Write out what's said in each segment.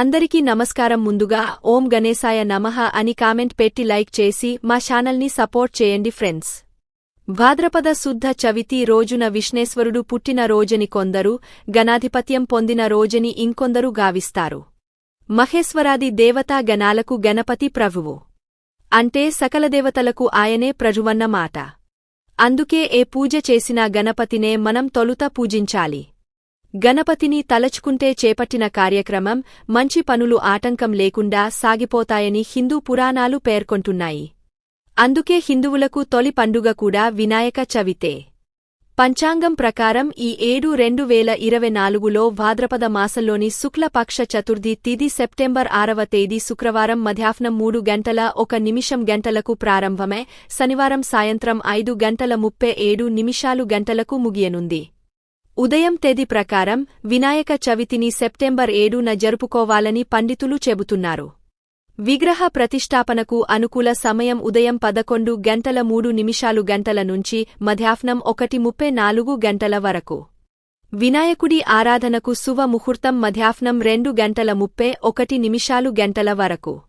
అందరికీ నమస్కారం ముందుగా ఓం గణేశాయ నమః అని కామెంట్ పెట్టి లైక్ చేసి మా ఛానల్ని సపోర్ట్ చేయండి ఫ్రెండ్స్. భాద్రపద శుద్ధ చవితి రోజున విష్ణేశ్వరుడు పుట్టిన రోజని కొందరు గణాధిపత్యం పొందిన రోజని ఇంకొందరు గావిస్తారు. మహేశ్వరాది దేవతా గణాలకు గణపతి ప్రభువు. అంటే సకల దేవతలకు ఆయనే ప్రజువన్నమాట అందుకే ఏ పూజ చేసినా గణపతినే మనం తొలుత పూజించాలి. గణపతిని తలచుకుంటే చేపట్టిన కార్యక్రమం మంచి పనులు ఆటంకం లేకుండా సాగిపోతాయని హిందూ పురాణాలు పేర్కొంటున్నాయి. అందుకే హిందువులకు తొలి పండుగ కూడా వినాయక చవితే. పంచాంగం ప్రకారం ఈ ఏడు రెండు వేల ఇరవై నాలుగులో భాద్రపద మాసంలోని శుక్లపక్ష చతుర్థి తిది సెప్టెంబర్ ఆరవ తేదీ శుక్రవారం మధ్యాహ్నం మూడు గంటల ఒక నిమిషం గంటలకు ప్రారంభమే శనివారం సాయంత్రం ఐదు గంటల ముప్పై ఏడు నిమిషాలు గంటలకు ముగియనుంది. ఉదయం తేదీ ప్రకారం వినాయక చవితిని సెప్టెంబర్ ఏడున జరుపుకోవాలని పండితులు చెబుతున్నారు. విగ్రహ ప్రతిష్టాపనకు అనుకూల సమయం ఉదయం పదకొండు గంటల మూడు నిమిషాలు గంటల నుంచి మధ్యాహ్నం ఒకటి ముప్పై నాలుగు గంటల వరకు. వినాయకుడి ఆరాధనకు శుభ ముహూర్తం మధ్యాహ్నం రెండు గంటల ముప్పై ఒకటి నిమిషాలు గంటల వరకు.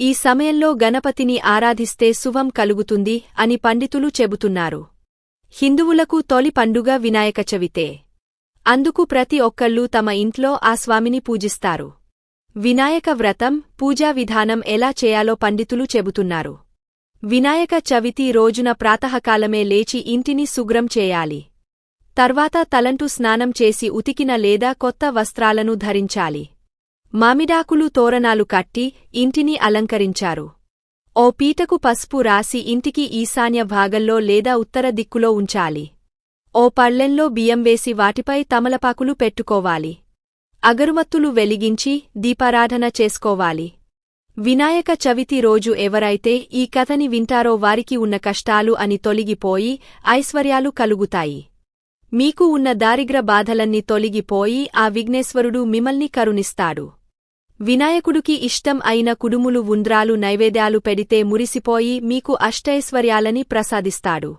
ఈ సమయంలో గణపతిని ఆరాధిస్తే శువం కలుగుతుంది అని పండితులు చెబుతున్నారు. హిందువులకు తొలి పండుగ వినాయక చవితే. అందుకు ప్రతి ఒక్కళ్ళూ తమ ఇంట్లో ఆ స్వామిని పూజిస్తారు. వినాయక వ్రతం పూజా విధానం ఎలా చేయాలో పండితులు చెబుతున్నారు. వినాయక చవితి రోజున ప్రాతకాలమే లేచి ఇంటిని శుభ్రం చేయాలి. తర్వాత తలంటూ స్నానం చేసి ఉతికిన లేదా కొత్త వస్త్రాలను ధరించాలి. మామిడాకులు తోరణాలు కట్టి ఇంటిని అలంకరించారు. ఓ పీటకు పసుపు రాసి ఇంటికి ఈశాన్య భాగంలో లేదా ఉత్తర దిక్కులో ఉంచాలి. ఓ పళ్ళెంలో బియ్యం వేసి వాటిపై తమలపాకులు పెట్టుకోవాలి. అగరుమత్తులు వెలిగించి దీపారాధన చేసుకోవాలి. వినాయక చవితి రోజు ఎవరైతే ఈ కథని వింటారో వారికి ఉన్న కష్టాలు అని తొలగిపోయి ఐశ్వర్యాలు కలుగుతాయి. మీకు ఉన్న దారిద్ర బాధలన్నీ తొలగిపోయి ఆ విఘ్నేశ్వరుడు మిమల్ని కరుణిస్తాడు. వినాయకుడికి ఇష్టం అయిన కుడుములు ఉంద్రాలు నైవేద్యాలు పెడితే మురిసిపోయి మీకు అష్టైశ్వర్యాలని ప్రసాదిస్తాడు.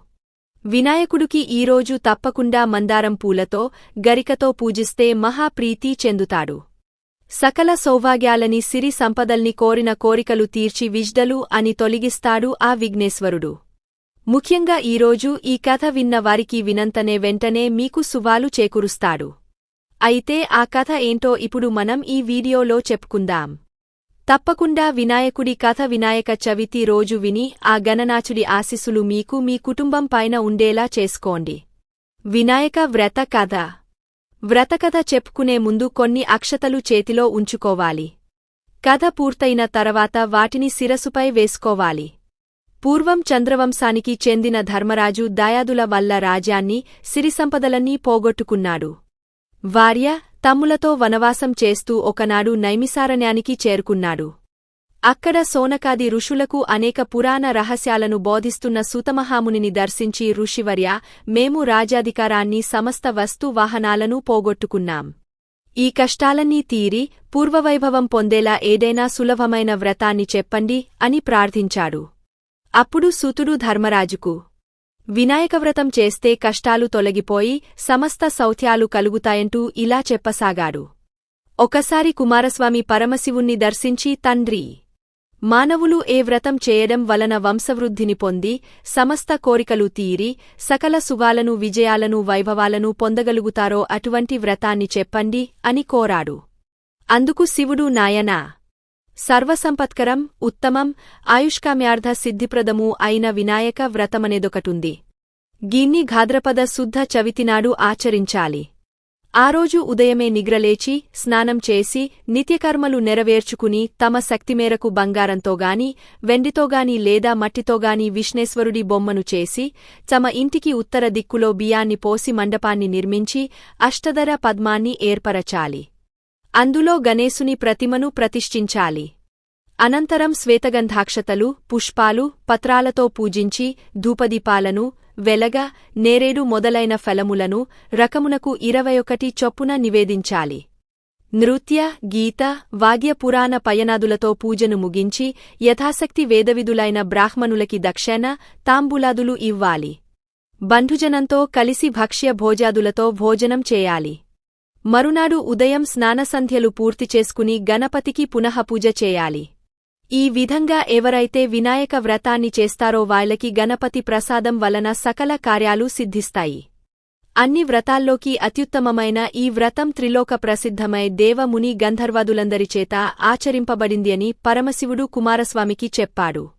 వినాయకుడికి ఈరోజు తప్పకుండా మందారం పూలతో గరికతో పూజిస్తే మహాప్రీతి చెందుతాడు. సకల సౌభాగ్యాలని సిరి సంపదల్ని కోరిన కోరికలు తీర్చి విజ్డలు అని తొలగిస్తాడు ఆ విఘ్నేశ్వరుడు. ముఖ్యంగా ఈరోజు ఈ కథ విన్న వారికి వినంతనే వెంటనే మీకు సువాలు చేకూరుస్తాడు. అయితే ఆ కథ ఏంటో ఇప్పుడు మనం ఈ వీడియోలో చెప్పుకుందాం. తప్పకుండా వినాయకుడి కథ వినాయక చవితి రోజు విని ఆ గణనాచుడి ఆశీస్సులు మీకు మీ కుటుంబం పైన ఉండేలా చేసుకోండి. వినాయక వ్రత కథ. వ్రతకథ చెప్పుకునే ముందు కొన్ని అక్షతలు చేతిలో ఉంచుకోవాలి. కథ పూర్తయిన తర్వాత వాటిని శిరసుపై వేసుకోవాలి. పూర్వం చంద్రవంశానికి చెందిన ధర్మరాజు దయాదుల వల్ల రాజ్యాన్ని సిరిసంపదలన్నీ పోగొట్టుకున్నాడు. వార్య తమ్ములతో వనవాసం చేస్తూ ఒకనాడు నైమిసారణ్యానికి చేరుకున్నాడు. అక్కడ సోనకాది ఋషులకు అనేక పురాణ రహస్యాలను బోధిస్తున్న సుతమహామునిని దర్శించి ఋషివర్య మేము రాజాధికారాన్ని సమస్త వస్తు వాహనాలను పోగొట్టుకున్నాం. ఈ కష్టాలన్నీ తీరి పూర్వవైభవం పొందేలా ఏదైనా సులభమైన వ్రతాన్ని చెప్పండి అని ప్రార్థించాడు. అప్పుడు సుతుడు ధర్మరాజుకు వినాయకవ్రతం చేస్తే కష్టాలు తొలగిపోయి సమస్త సౌఖ్యాలు కలుగుతాయంటూ ఇలా చెప్పసాగాడు. ఒకసారి కుమారస్వామి పరమశివుణ్ణి దర్శించి తండ్రి మానవులు ఏ వ్రతం చేయడం వలన వంశవృద్ధిని పొంది సమస్త కోరికలు తీరి సకల సుగాలను విజయాలను వైభవాలను పొందగలుగుతారో అటువంటి వ్రతాన్ని చెప్పండి అని కోరాడు. అందుకు శివుడు నాయనా సర్వసంపత్కరం ఉత్తమం ఆయుష్కామ్యార్థ సిద్ధిప్రదమూ అయిన వినాయక వ్రతమనేదొకటుంది. గీన్ని ఘాద్రపద శుద్ధ చవితినాడు ఆచరించాలి. ఆ రోజు ఉదయమే నిగ్రలేచి స్నానం చేసి నిత్యకర్మలు నెరవేర్చుకుని తమ శక్తిమేరకు బంగారంతోగాని వెండితోగాని లేదా మట్టితోగాని విష్ణేశ్వరుడి బొమ్మను చేసి తమ ఇంటికి ఉత్తర దిక్కులో బియ్యాన్ని పోసి మండపాన్ని నిర్మించి అష్టదర పద్మాన్ని ఏర్పరచాలి. అందులో గణేశుని ప్రతిమను ప్రతిష్ఠించాలి. అనంతరం శ్వేతగంధాక్షతలు పుష్పాలు పత్రాలతో పూజించి ధూపదీపాలను వెలగ నేరేడు మొదలైన ఫలములను రకమునకు ఇరవయొకటి చొప్పున నివేదించాలి. నృత్య గీత వాగ్యపురాణ పయనాదులతో పూజను ముగించి యథాశక్తి వేదవిధులైన బ్రాహ్మణులకి దక్షణ తాంబూలాదులు ఇవ్వాలి. బంధుజనంతో కలిసి భక్ష్య భోజాదులతో భోజనం చేయాలి. మరునాడు ఉదయం స్నానసంధ్యలు పూర్తి చేసుకుని గణపతికి పునఃపూజ చేయాలి. ఈ విధంగా ఎవరైతే వినాయక వ్రతాన్ని చేస్తారో వాళ్ళకి గణపతి ప్రసాదం వలన సకల కార్యాలు సిద్ధిస్తాయి. అన్ని వ్రతాల్లోకి అత్యుత్తమమైన ఈ వ్రతం త్రిలోక ప్రసిద్ధమై దేవముని గంధర్వాదులందరిచేత ఆచరింపబడింది అని పరమశివుడు కుమారస్వామికి చెప్పాడు.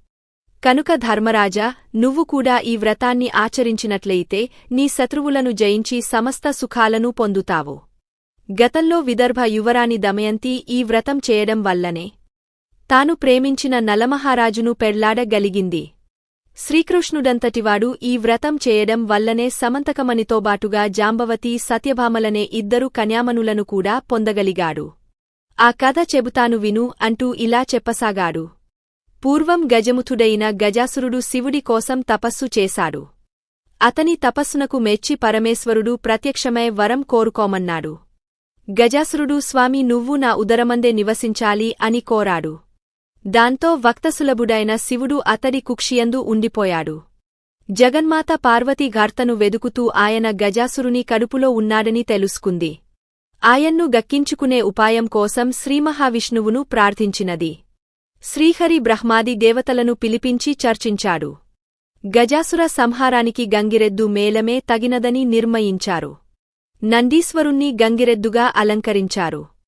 కనుక ధర్మరాజా నువ్వు కూడా ఈ వ్రతాన్ని ఆచరించినట్లయితే నీ శత్రువులను జయించి సమస్త సుఖాలను పొందుతావు. గతంలో విదర్భ యువరాణి దమయంతి ఈ వ్రతం చేయడం వల్లనే తాను ప్రేమించిన నలమహారాజును పెళ్ళాడగలిగింది. శ్రీకృష్ణుడంతటివాడు ఈ వ్రతం చేయడం వల్లనే సమంతకమణితోబాటుగా జాంబవతి సత్యభామలనే ఇద్దరు కన్యామనులను కూడా పొందగలిగాడు. ఆ కథ చెబుతాను విను అంటూ ఇలా చెప్పసాగాడు. పూర్వం గజముథుడైన గజాసురుడు శివుడి కోసం తపస్సు చేశాడు. అతని తపస్సునకు మెచ్చి పరమేశ్వరుడు ప్రత్యక్షమై వరం కోరుకోమన్నాడు. గజాసురుడు స్వామి నువ్వు నా ఉదరమందే నివసించాలి అని కోరాడు. దాంతో వక్తసులభుడైన శివుడు అతడి కుక్షియందు ఉండిపోయాడు. జగన్మాత పార్వతి గార్తను వెదుకుతూ ఆయన గజాసురుని కడుపులో ఉన్నాడని తెలుసుకుంది. ఆయన్ను గక్కించుకునే ఉపాయం కోసం శ్రీమహావిష్ణువును ప్రార్థించినది. శ్రీహరి బ్రహ్మాది దేవతలను పిలిపించి చర్చించాడు. గజాసుర సంహారానికి గంగిరెద్దు మేలమే తగినదని నిర్మయించారు. నందీశ్వరుణ్ణి గంగిరెద్దుగా అలంకరించారు.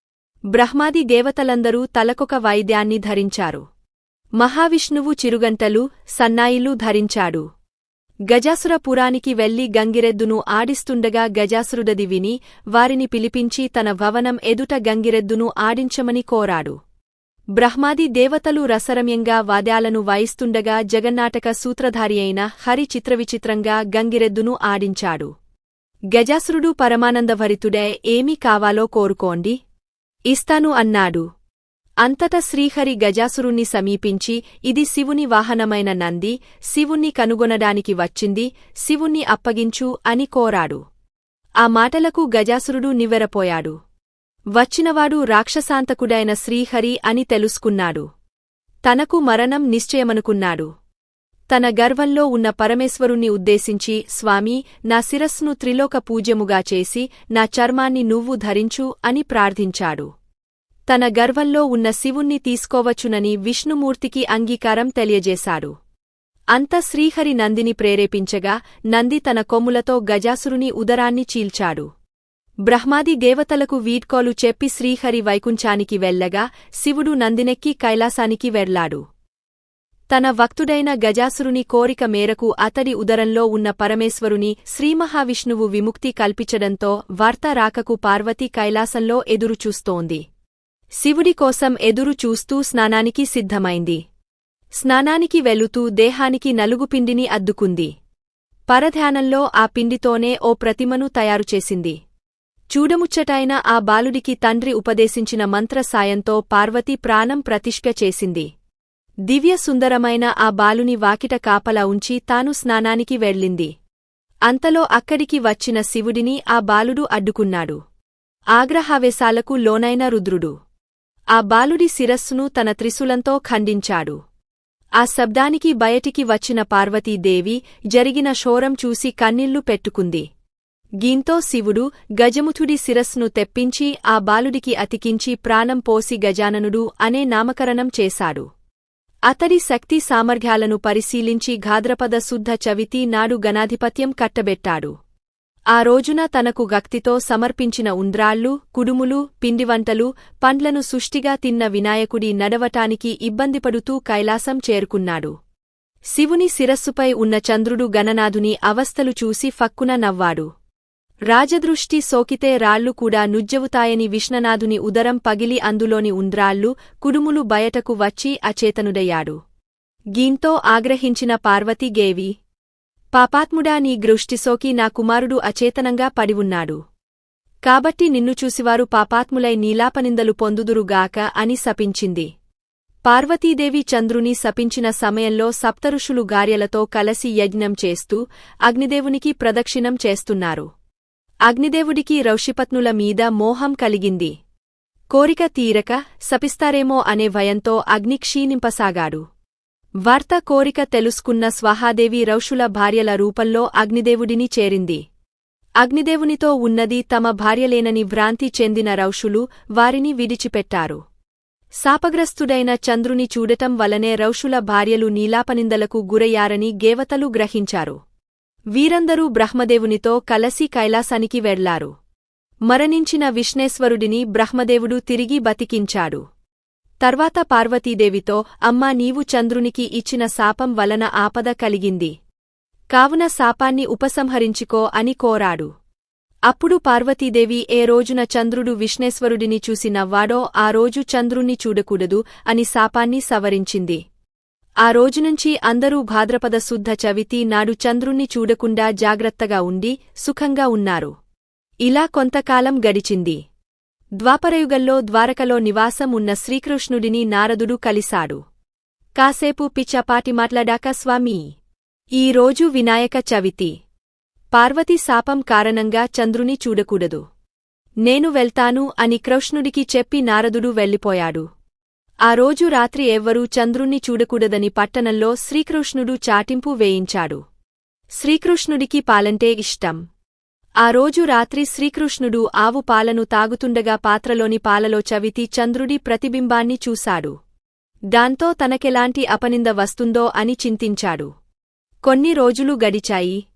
బ్రహ్మాది దేవతలందరూ తలకొక వాయిద్యాన్ని ధరించారు. మహావిష్ణువు చిరుగంటలు సన్నాయిలు ధరించాడు. గజాసురపురానికి వెళ్ళి గంగిరెద్దును ఆడిస్తుండగా గజాసురుడది విని వారిని పిలిపించి తన భవనం ఎదుట గంగిరెద్దును ఆడించమని కోరాడు. బ్రహ్మాది దేవతలు రసరమ్యంగా వాద్యాలను వాయిస్తుండగా జగన్నాటక సూత్రధారి అయిన హరి చిత్రవిచిత్రంగా గంగిరెద్దును ఆడించాడు. గజాసురుడు పరమానందభరితుడే ఏమీ కావాలో కోరుకోండి. ఇస్తాను అన్నాడు. అంతట శ్రీహరి గజాసురుణ్ణి సమీపించి ఇది శివుని వాహనమైన నంది శివుణ్ణి కనుగొనడానికి వచ్చింది శివుణ్ణి అప్పగించు అని కోరాడు. ఆ మాటలకు గజాసురుడు నివ్వెరపోయాడు. వచ్చినవాడు రాక్షసాంతకుడైన శ్రీహరి అని తెలుసుకున్నాడు. తనకు మరణం నిశ్చయమనుకున్నాడు. తన గర్వంలో ఉన్న పరమేశ్వరుణ్ణి ఉద్దేశించి స్వామీ నా శిరస్సును త్రిలోక పూజ్యముగా చేసి నా చర్మాన్ని నువ్వు ధరించు అని ప్రార్థించాడు. తన గర్వంలో ఉన్న శివుణ్ణి తీసుకోవచ్చునని విష్ణుమూర్తికి అంగీకారం తెలియజేశాడు. అంత శ్రీహరి నందిని ప్రేరేపించగా నంది తన కొమ్ములతో గజాసురుని ఉదరాన్ని చీల్చాడు. బ్రహ్మాది దేవతలకు వీడ్కోలు చెప్పి శ్రీహరి వైకుంఠానికి వెళ్ళగా శివుడు నందినెక్కి కైలాసానికి వెళ్ళాడు. తన వక్తుడైన గజాసురుని కోరిక మేరకు అతడి ఉదరంలో ఉన్న పరమేశ్వరుని శ్రీమహావిష్ణువు విముక్తి కల్పించడంతో వార్త రాకకు పార్వతి కైలాసంలో ఎదురుచూస్తోంది శివుడి కోసం ఎదురు చూస్తూ స్నానానికి సిద్ధమైంది. స్నానానికి వెళుతూ దేహానికి నలుగుపిండిని అద్దుకుంది. పరధ్యానంలో ఆ పిండితోనే ఓ ప్రతిమను తయారుచేసింది చూడముచ్చటైన ఆ బాలుడికి తండ్రి ఉపదేశించిన మంత్ర సాయంతో పార్వతి ప్రాణం ప్రతిష్ఠ చేసింది. దివ్య సుందరమైన ఆ బాలుని వాకిట కాపలా ఉంచి తాను స్నానానికి వెళ్ళింది. అంతలో అక్కడికి వచ్చిన శివుడిని ఆ బాలుడు అడ్డుకున్నాడు. ఆగ్రహావేశాలకు లోనైన రుద్రుడు. ఆ బాలుడి శిరస్సును తన త్రిశూలంతో ఖండించాడు. ఆ శబ్దానికి బయటికి వచ్చిన పార్వతీదేవి జరిగిన షోరం చూసి కన్నీళ్ళు పెట్టుకుంది. గీంతో శివుడు గజముథుడి శిరస్సును తెప్పించి ఆ బాలుడికి అతికించి ప్రాణం పోసి గజాననుడు అనే నామకరణం చేశాడు. అతడి శక్తి సామర్థ్యాలను పరిశీలించి ఘాద్రపద శుద్ధ చవితి నాడు గణాధిపత్యం కట్టబెట్టాడు. ఆ రోజున తనకు గక్తితో సమర్పించిన ఉంద్రాళ్ళు కుడుములు పిండివంటలు పండ్లను సుష్టిగా తిన్న వినాయకుడి నడవటానికి ఇబ్బందిపడుతూ కైలాసం చేరుకున్నాడు. శివుని శిరస్సుపై ఉన్న చంద్రుడు గణనాథుని అవస్థలు చూసి ఫక్కున నవ్వాడు. రాజదృష్టి సోకితే రాళ్ళు కూడా నుజ్జవుతాయని విష్ణనాథుని ఉదరం పగిలి అందులోని ఉంద్రాళ్ళు కుడుములు బయటకు వచ్చి అచేతనుడయ్యాడు. గీంతో ఆగ్రహించిన పార్వతీగేవి పాపాత్ముడా నీ గృష్టిసోకి నా కుమారుడు అచేతనంగా పడివున్నాడు. కాబట్టి నిన్ను చూసివారు పాపాత్ములై నీలాపనిందలు పొందుదురుగాక అని శపించింది. పార్వతీదేవి చంద్రుని శపించిన సమయంలో సప్తఋషులు గార్యలతో కలసి యజ్ఞం చేస్తూ అగ్నిదేవునికి ప్రదక్షిణం చేస్తున్నారు. అగ్నిదేవుడికి రౌషిపత్నుల మీద మోహం కలిగింది. కోరిక తీరక శపిస్తారేమో అనే భయంతో అగ్ని క్షీణింపసాగాడు. వార్త కోరిక తెలుసుకున్న స్వహాదేవి రౌషుల భార్యల రూపంలో అగ్నిదేవుడిని చేరింది. అగ్నిదేవునితో ఉన్నది తమ భార్యలేనని భ్రాంతి చెందిన రౌషులు వారిని విడిచిపెట్టారు. శాపగ్రస్తుడైన చంద్రుని చూడటం వలనే రౌషుల భార్యలు నీలాపనిందలకు గురయ్యారని గేవతలు గ్రహించారు. వీరందరూ బ్రహ్మదేవునితో కలసి కైలాసానికి వెళ్ళారు. మరణించిన విష్ణేశ్వరుడిని బ్రహ్మదేవుడు తిరిగి బతికించాడు. తర్వాత పార్వతీదేవితో అమ్మా నీవు చంద్రునికి ఇచ్చిన శాపం వలన ఆపద కలిగింది. కావున శాపాన్ని ఉపసంహరించుకో అని కోరాడు. అప్పుడు పార్వతీదేవి ఏ రోజున చంద్రుడు విష్ణేశ్వరుడిని చూసి నవ్వాడో ఆ రోజు చంద్రుణ్ణి చూడకూడదు అని శాపాన్ని సవరించింది. ఆ రోజునుంచి అందరూ భాద్రపద శుద్ధ చవితి నాడు చంద్రుణ్ణి చూడకుండా జాగ్రత్తగా ఉండి సుఖంగా ఉన్నారు. ఇలా కొంతకాలం గడిచింది. ద్వాపరయుగంలో ద్వారకలో నివాసం ఉన్న శ్రీకృష్ణుడిని నారదుడు కలిశాడు. కాసేపు పిచ్చపాటి మాట్లాడాక స్వామీ ఈ వినాయక చవితి. పార్వతి శాపం కారణంగా చంద్రుని చూడకూడదు. నేను వెళ్తాను అని కృష్ణుడికి చెప్పి నారదుడు వెళ్ళిపోయాడు. ఆ రోజు రాత్రి ఎవ్వరూ చంద్రుణ్ణి చూడకూడదని పట్టణంలో శ్రీకృష్ణుడు చాటింపు వేయించాడు. శ్రీకృష్ణుడికి పాలంటే ఇష్టం. ఆ రోజు రాత్రి శ్రీకృష్ణుడు ఆవు పాలను తాగుతుండగా పాత్రలోని పాలలో చవితి చంద్రుడి ప్రతిబింబాన్ని చూశాడు. దాంతో తనకెలాంటి అపనింద వస్తుందో అని చింతించాడు. కొన్ని రోజులు గడిచాయి.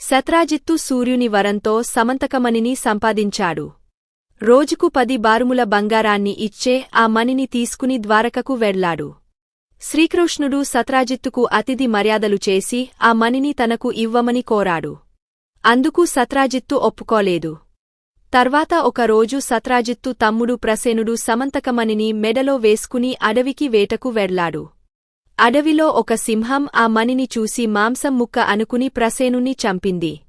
శత్రాజిత్తు సూర్యుని వరంతో సమంతకమణిని సంపాదించాడు. రోజుకు పది బారుముల బంగారాన్ని ఇచ్చే ఆ మణిని తీసుకుని ద్వారకకు వెళ్ళాడు. శ్రీకృష్ణుడు సత్రాజిత్తుకు అతిథి మర్యాదలు చేసి ఆ మణిని తనకు ఇవ్వమని కోరాడు. అందుకు సత్రాజిత్తు ఒప్పుకోలేదు. తర్వాత ఒకరోజు సత్రాజిత్తు తమ్ముడు ప్రసేనుడు సమంతకమణిని మెడలో వేసుకుని అడవికి వేటకు వెళ్ళాడు. అడవిలో ఒక సింహం ఆ మణిని చూసి మాంసం ముక్క అనుకుని ప్రసేనుని చంపింది.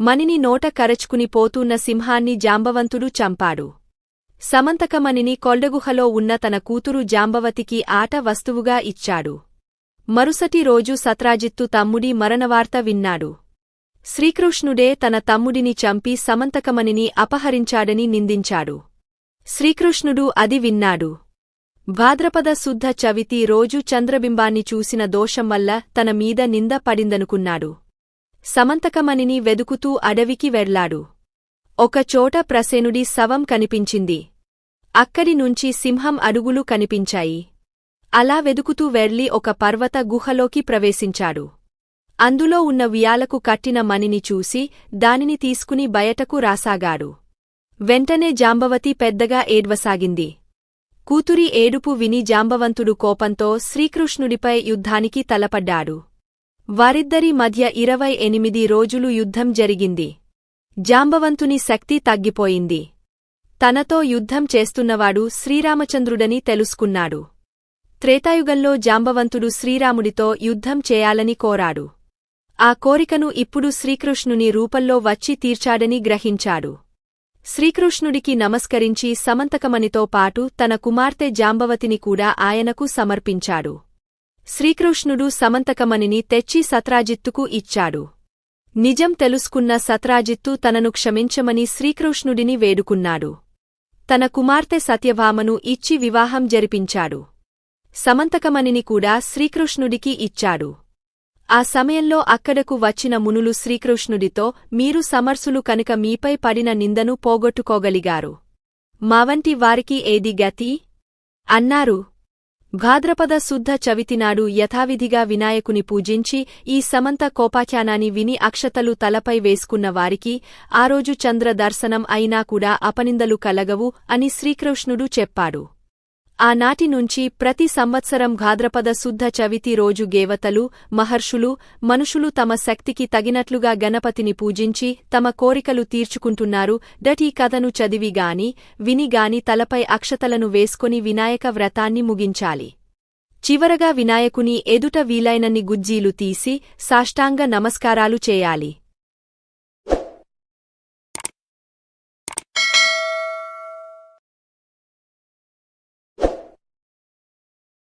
మణిని నోట కరచుకుని పోతున్న సింహాన్ని జాంబవంతుడు చంపాడు. సమంతకమణిని కొల్డగుహలో ఉన్న తన కూతురు జాంబవతికి ఆట వస్తువుగా ఇచ్చాడు. మరుసటి రోజు సత్రాజిత్తు తమ్ముడి మరణవార్త విన్నాడు. శ్రీకృష్ణుడే తన తమ్ముడిని చంపి సమంతకమణిని అపహరించాడని నిందించాడు. శ్రీకృష్ణుడు అది విన్నాడు. భాద్రపద శుద్ధ చవితి రోజు చంద్రబింబాన్ని చూసిన దోషం వల్ల తన మీద నింద పడిందనుకున్నాడు. సమంతకమణిని వెదుకుతూ అడవికి వెళ్ళాడు. ఒకచోట ప్రసేనుడి శవం కనిపించింది. అక్కడి నుంచి సింహం అడుగులు కనిపించాయి. అలా వెదుకుతూ వెళ్ళి ఒక పర్వత గుహలోకి ప్రవేశించాడు. అందులో ఉన్న వియాలకు కట్టిన మణిని చూసి దానిని తీసుకుని బయటకు రాసాగాడు. వెంటనే జాంబవతి పెద్దగా ఏడ్వసాగింది. కూతురి ఏడుపు విని జాంబవంతుడు కోపంతో శ్రీకృష్ణుడిపై యుద్ధానికి తలపడ్డాడు. వారిద్దరి మధ్య ఇరవై ఎనిమిది రోజులు యుద్ధం జరిగింది. జాంబవంతుని శక్తి తగ్గిపోయింది. తనతో యుద్ధం చేస్తున్నవాడు శ్రీరామచంద్రుడని తెలుసుకున్నాడు. త్రేతాయుగంలో జాంబవంతుడు శ్రీరాముడితో యుద్ధం చేయాలని కోరాడు. ఆ కోరికను ఇప్పుడు శ్రీకృష్ణుని రూపంలో వచ్చి తీర్చాడని గ్రహించాడు. శ్రీకృష్ణుడికి నమస్కరించి సమంతకమణితో పాటు తన కుమార్తె జాంబవతిని కూడా ఆయనకు సమర్పించాడు. శ్రీకృష్ణుడు సమంతకమణిని తెచ్చి సత్రాజిత్తుకు ఇచ్చాడు. నిజం తెలుసుకున్న సత్రాజిత్తు తనను క్షమించమని శ్రీకృష్ణుడిని వేడుకున్నాడు. తన కుమార్తె సత్యభామను ఇచ్చి వివాహం జరిపించాడు. సమంతకమణిని కూడా శ్రీకృష్ణుడికి ఇచ్చాడు. ఆ సమయంలో అక్కడకు వచ్చిన మునులు శ్రీకృష్ణుడితో మీరు సమర్సులు కనుక మీపై పడిన నిందను పోగొట్టుకోగలిగారు. మావంటి వారికి ఏది గతి అన్నారు. భాద్రపద శుద్ధ చవితినాడు యథావిధిగా వినాయకుని పూజించి ఈ సమంత కోపాఖ్యానాన్ని విని అక్షతలు తలపై వేసుకున్న వారికి ఆ రోజు చంద్ర దర్శనం అయినా కూడా అపనిందలు కలగవు అని శ్రీకృష్ణుడు చెప్పాడు. ఆనాటి నుంచి ప్రతి సంవత్సరం భాద్రపద శుద్ధ చవితి రోజు గేవతలు మహర్షులు మనుషులు తమ శక్తికి తగినట్లుగా గణపతిని పూజించి తమ కోరికలు తీర్చుకుంటున్నారు. డటీ కథను చదివిగాని వినిగాని తలపై అక్షతలను వేసుకొని వినాయక వ్రతాన్ని ముగించాలి. చివరగా వినాయకుని ఎదుట వీలైనన్ని గుజ్జీలు తీసి సాష్టాంగ నమస్కారాలు చేయాలి.